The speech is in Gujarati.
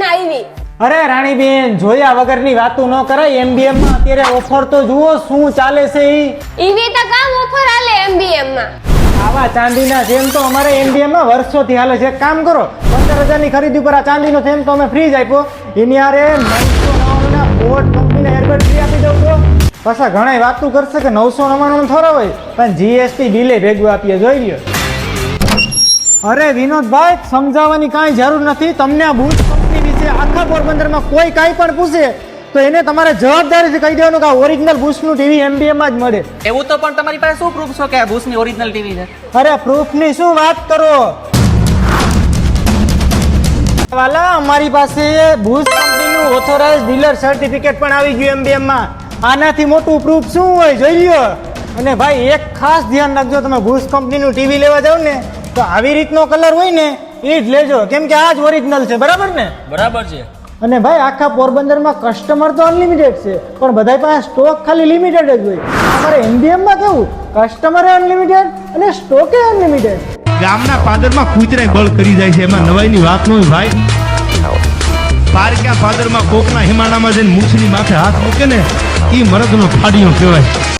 લઈને આવી. અરે રાણીબેન જોયા વગરની વાતો ન કરાય એમબીએમમાં અત્યારે ઓફર તો જુઓ શું ચાલે છે ઈ. ઈવી તો કામ ઓફર આલે એમબીએમમાં. આવા ચાંદીના જેમ તો અમારે એમબીએમમાં વર્ષોથી હાલે છે. કામ કરો પંદર હજારની ખરીદી પર આ ચાંદીનો જેમ તો અમે ફ્રી જ આપ્યો. એની હારે નવસો નવ્વાણુંના બોટ કંપનીને એરબડ ફ્રી આપી દઉં તો પાછા ઘણા વાતું કરશે કે નવસો નવ્વાણું થોડા હોય પણ જીએસટી બિલે ભેગું આપીએ જોઈ લ્યો. અરે વિનોદભાઈ સમજાવવાની કાંઈ જરૂર નથી. તમને આ બુશ વિશે આખા પોરબંદરમાં કોઈ કાંઈ પણ પૂછે તો એને તમારે જવાબદારીથી કહી દેવાનું કે આ ઓરિજિનલ બુશનું ટીવી એમબીએમાં જ મળે. એવું તો પણ તમારી પાસે શું પ્રૂફ છે કે આ બુશની ઓરિજિનલ ટીવી છે? અરે પ્રૂફની શું વાત કરો? વાલા અમારી પાસે બુશ કંપનીનું ઓથોરાઇઝ ડીલર સર્ટિફિકેટ પણ આવી ગયું એમબીએમમાં. આનાથી મોટું પ્રૂફ શું હોય જોઈ લ્યો. અને ભાઈ એક ખાસ ધ્યાન રાખજો તમે ભૂસ કંપનીનું ટીવી લેવા જાવ ને તો આવી રીતનો કલર હોય ને એ જ લેજો. કેમ કે આ જ ઓરિજિનલ છે. બરાબર ને? બરાબર છે. અને ભાઈ આખા પોરબંદરમાં કસ્ટમર તો અનલિમિટેડ છે. પણ બધા પાસે સ્ટોક ખાલી લિમિટેડ જ હોય. અમારે એમબીએમમાં કેવું? કસ્ટમર અનલિમિટેડ અને સ્ટોકે અનલિમિટેડ ગામના પાદરમાં કૂતરાય બળ કરી જાય છે. એમાં નવાઈની વાત ન હોય ભાઈ. પારક્યા ફાદરમાં કોકના હિમાણામાં જઈને મૂછની માથે હાથ મૂકે ને એ મરદનો ફાડીયો કહેવાય.